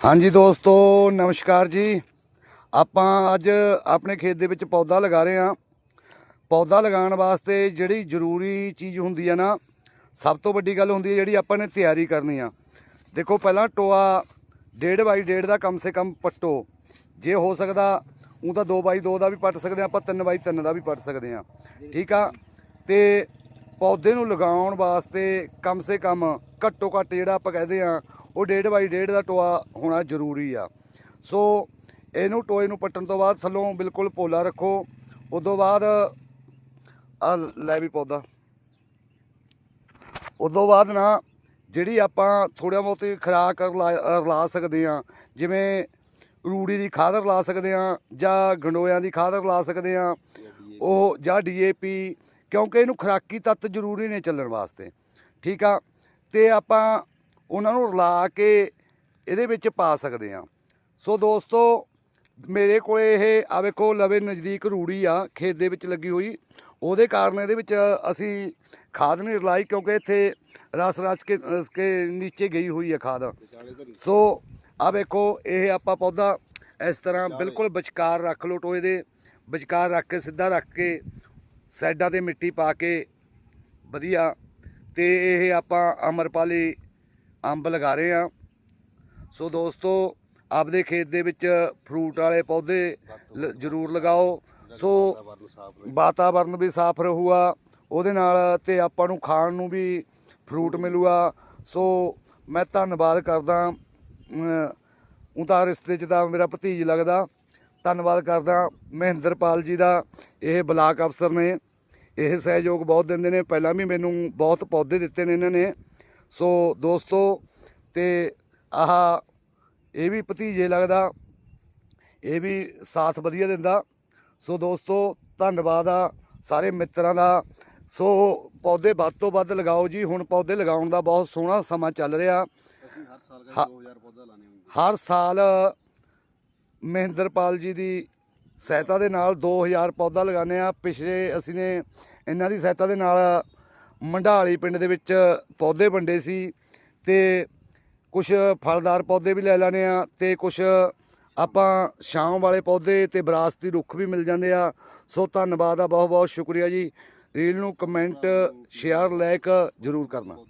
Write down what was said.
ਹਾਂਜੀ ਦੋਸਤੋ, ਨਮਸਕਾਰ ਜੀ। ਆਪਾਂ ਅੱਜ ਆਪਣੇ ਖੇਤ ਦੇ ਵਿੱਚ ਪੌਦਾ ਲਗਾ ਰਹੇ ਹਾਂ। ਪੌਦਾ ਲਗਾਉਣ ਵਾਸਤੇ ਜਿਹੜੀ ਜ਼ਰੂਰੀ ਚੀਜ਼ ਹੁੰਦੀ ਹੈ ਨਾ, ਸਭ ਤੋਂ ਵੱਡੀ ਗੱਲ ਹੁੰਦੀ ਹੈ ਜਿਹੜੀ ਆਪਾਂ ਨੇ ਤਿਆਰੀ ਕਰਨੀ ਆ। ਦੇਖੋ, ਪਹਿਲਾਂ ਟੋਆ ਡੇਢ ਬਾਈ ਡੇਢ ਦਾ ਕਮ ਸੇ ਕਮ ਪੱਟੋ। ਜੇ ਹੋ ਸਕਦਾ ਉਹ ਤਾਂ 2 ਬਾਈ 2 ਦਾ ਵੀ ਪੱਟ ਸਕਦੇ ਹਾਂ ਆਪਾਂ 3 ਬਾਈ 3 ਦਾ ਵੀ ਪੱਟ ਸਕਦੇ ਹਾਂ ਠੀਕ ਆ? ਤੇ ਪੌਦੇ ਨੂੰ ਲਗਾਉਣ ਵਾਸਤੇ ਕਮ ਸੇ ਕਮ ਘੱਟੋ ਘੱਟ ਜਿਹੜਾ ਆਪਾਂ ਕਹਦੇ ਆ ਉਹ ਡੇਢ ਬਾਈ ਡੇਢ ਦਾ ਟੋਆ ਹੋਣਾ ਜ਼ਰੂਰੀ ਆ। ਸੋ ਇਹਨੂੰ ਟੋਏ ਨੂੰ ਪੱਟਣ ਤੋਂ ਬਾਅਦ ਥੱਲੋਂ ਬਿਲਕੁਲ ਪੋਲਾ ਰੱਖੋ। ਉਦੋਂ ਬਾਅਦ ਆ ਲੈ ਵੀ ਪੌਦਾ। ਉਦੋਂ ਬਾਅਦ ਨਾ ਜਿਹੜੀ ਆਪਾਂ ਥੋੜ੍ਹਾ ਬਹੁਤੀ ਖੁਰਾਕ ਰਲਾ ਰਲਾ ਸਕਦੇ ਆ ਜਿਵੇਂ ਰੂੜੀ ਦੀ ਖਾਦ ਰਲਾ ਸਕਦੇ ਆ ਜਾਂ ਗੰਡੋਇਆਂ ਦੀ ਖਾਦ ਰਲਾ ਸਕਦੇ ਆ ਉਹ ਜਾਂ ਡੀਏਪੀ ਕਿਉਂਕਿ ਇਹਨੂੰ ਖੁਰਾਕੀ ਤੱਤ ਜ਼ਰੂਰੀ ਨੇ ਚੱਲਣ ਵਾਸਤੇ। ਠੀਕ ਆ? ਤੇ ਆਪਾਂ ਉਹਨਾਂ ਨੂੰ ਰਲਾ ਕੇ ਇਹਦੇ ਵਿੱਚ ਪਾ ਸਕਦੇ ਆ ਸੋ ਦੋਸਤੋ ਮੇਰੇ ਕੋਲੇ ਇਹ ਆ ਵੇਖੋ ਲਵੇ ਨਜ਼ਦੀਕ ਰੂੜੀ ਆ ਖੇਤ ਦੇ ਵਿੱਚ ਲੱਗੀ ਹੋਈ। ਉਹਦੇ ਕਾਰਨ ਇਹਦੇ ਵਿੱਚ ਅਸੀਂ ਖਾਦ ਨਹੀਂ ਰਲਾਈ ਕਿਉਂਕਿ ਇੱਥੇ ਰਸ ਰਸ ਕੇ ਅਸ ਕੇ ਨੀਚੇ ਗਈ ਹੋਈ ਹੈ ਖਾਦ। ਸੋ ਆ ਵੇਖੋ ਇਹ ਆਪਾਂ ਪੌਦਾ ਇਸ ਤਰ੍ਹਾਂ ਬਿਲਕੁਲ ਵਿਚਕਾਰ ਰੱਖ ਲਓ ਟੋਏ ਦੇ ਵਿਚਕਾਰ ਰੱਖ ਕੇ ਸਿੱਧਾ ਰੱਖ ਕੇ ਸਾਈਡਾਂ ਤੇ ਮਿੱਟੀ ਪਾ ਕੇ ਵਧੀਆ। ਤੇ ਇਹ ਆਪਾਂ ਅਮਰਪਾਲੀ ਅੰਬ ਲਗਾ ਰਹੇ ਆ ਸੋ ਦੋਸਤੋ, ਆਪਦੇ ਖੇਤ ਦੇ ਵਿੱਚ ਫਰੂਟ ਵਾਲੇ ਪੌਦੇ ਲ- ਜ਼ਰੂਰ ਲਗਾਓ। ਸੋ ਵਾਤਾਵਰਨ ਵੀ ਸਾਫ਼ ਰਹੂਗਾ। ਉਹਦੇ ਨਾਲ ਤੇ ਆਪਾਂ ਨੂੰ ਖਾਣ ਨੂੰ ਵੀ ਫਰੂਟ ਮਿਲੂਗਾ। ਸੋ ਮੈਂ ਧੰਨਵਾਦ ਕਰਦਾ। ਉਹ ਤਾਂ ਰਿਸ਼ਤੇ 'ਚ ਤਾਂ ਮੇਰਾ ਭਤੀਜ ਲੱਗਦਾ। ਧੰਨਵਾਦ ਕਰਦਾ ਮਹਿੰਦਰਪਾਲ ਜੀ ਦਾ। ਇਹ ਬਲਾਕ ਅਫਸਰ ਨੇ। ਇਹ ਸਹਿਯੋਗ ਬਹੁਤ ਦਿੰਦੇ ਨੇ। ਪਹਿਲਾਂ ਵੀ ਮੈਨੂੰ ਬਹੁਤ ਪੌਦੇ ਦਿੱਤੇ ਨੇ ਇਹਨਾਂ ਨੇ। ਸੋ ਦੋਸਤੋ ਤੇ ਆਹ ਇਹ ਵੀ ਭਤੀਜੇ ਲੱਗਦਾ। ਇਹ ਵੀ ਸਾਥ ਵਧੀਆ ਦਿੰਦਾ। ਸੋ ਦੋਸਤੋ ਧੰਨਵਾਦ ਆ ਸਾਰੇ ਮਿੱਤਰਾਂ ਦਾ। ਸੋ ਪੌਦੇ ਵੱਧ ਤੋਂ ਵੱਧ ਲਗਾਓ ਜੀ। ਹੁਣ ਪੌਦੇ ਲਗਾਉਣ ਦਾ ਬਹੁਤ ਸੋਹਣਾ ਸਮਾਂ ਚੱਲ ਰਿਹਾ। ਅਸੀਂ ਹਰ ਸਾਲ ਹਾਂ। ਕਦੇ 2000 ਪੌਦਾ ਲਾਣੇ ਹੁੰਦੇ ਹਰ ਸਾਲ ਮਹਿੰਦਰਪਾਲ ਜੀ ਦੀ ਸਹਾਇਤਾ ਦੇ ਨਾਲ 2000 ਪੌਦਾ ਲਗਾਉਂਦੇ ਆ। ਪਿਛਲੇ ਅਸੀਂ ਨੇ ਇਹਨਾਂ ਦੀ ਸਹਾਇਤਾ ਦੇ ਨਾਲ ਮੰਡਾਲੀ ਪਿੰਡ ਦੇ ਵਿੱਚ ਪੌਦੇ ਵੰਡੇ ਸੀ ਤੇ ਕੁਝ ਫਲਦਾਰ ਪੌਦੇ ਵੀ ਲੈ ਲੈਣੇ ਆ ਤੇ ਕੁਝ ਆਪਾਂ ਸ਼ਾਮ ਵਾਲੇ ਪੌਦੇ ਤੇ ਵਿਰਾਸਤੀ ਰੁੱਖ ਵੀ ਮਿਲ ਜਾਂਦੇ ਆ। ਸੋ ਧੰਨਵਾਦ ਆ ਬਹੁਤ ਬਹੁਤ ਸ਼ੁਕਰੀਆ ਜੀ। ਰੀਲ ਨੂੰ ਕਮੈਂਟ ਸ਼ੇਅਰ ਲਾਈਕ ਜ਼ਰੂਰ ਕਰਨਾ।